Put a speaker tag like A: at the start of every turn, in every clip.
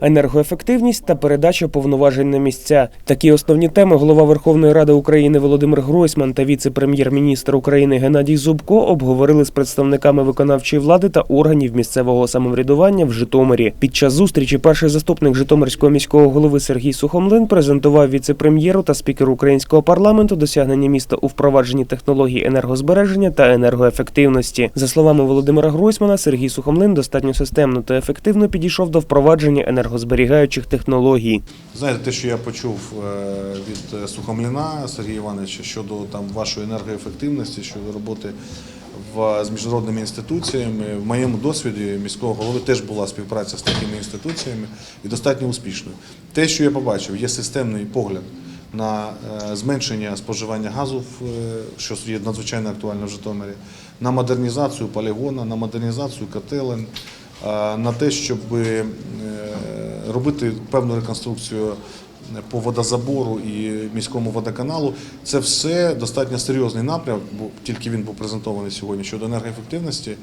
A: енергоефективність та передача повноважень на місця. Такі основні теми голова Верховної Ради України Володимир Гройсман та віце-прем'єр-міністр України Геннадій Зубко обговорили з представниками виконавчої влади та органів місцевого самоврядування в Житомирі. Під час зустрічі перший заступник Житомирського міського голови Сергій Сухомлин презентував віце-прем'єру та спікеру українського парламенту досягнення міста у впровадженні технологій енергозбереження та енергоефективності. За словами Володимира Гройсмана, Сергій Сухомлин достатньо системно та ефективно підійшов до впровадження енергозберігаючих технологій.
B: Знаєте, те, що я почув е, від е, Сухомліна Сергія Івановича щодо там вашої енергоефективності, щодо роботи в, з міжнародними інституціями. В моєму досвіді міського голови теж була співпраця з такими інституціями і достатньо успішною. Те, що я побачив, є системний погляд на е, зменшення споживання газу, що є надзвичайно актуально в Житомирі, на модернізацію полігона, на модернізацію котелень, на те, щоб робити певну реконструкцію по водозабору і міському водоканалу. Це все достатньо серйозний напрям, бо тільки він був презентований сьогодні щодо енергоефективності,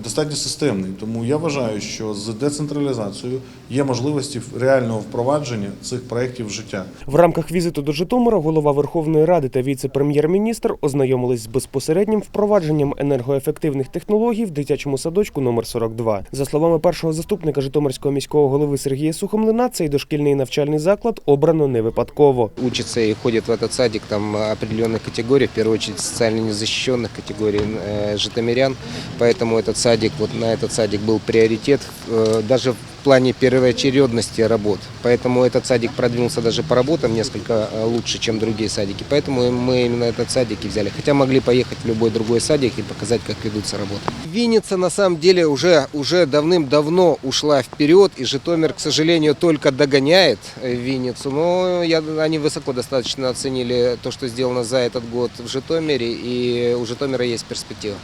B: достатньо системний. Тому я вважаю, що з децентралізацією є можливості реального впровадження цих проєктів в життя.
A: В рамках візиту до Житомира голова Верховної Ради та віце-прем'єр-міністр ознайомились з безпосереднім впровадженням енергоефективних технологій в дитячому садочку номер 42. За словами першого заступника Житомирського міського голови Сергія Сухомлина, цей дошкільний навчальний заклад обрано не випадково.
C: учатся и ходят в этот садик там определенных категорий, в первую очередь социально незащищенных категорий э, житомирян. Поэтому этот садик, вот на этот садик был приоритет э, даже в плане первоочередности работ. Поэтому этот садик продвинулся даже по работам несколько э, лучше, чем другие садики. Поэтому мы именно этот садик и взяли. Хотя могли поехать в любой другой садик и показать, как ведутся работы. Винница на самом деле уже, уже давным-давно ушла вперед, и Житомир, к сожалению, только догоняет э, Винницу. Но я, они высоко достаточно оценили то, что сделано за этот год в Житомире, и у Житомира есть перспектива.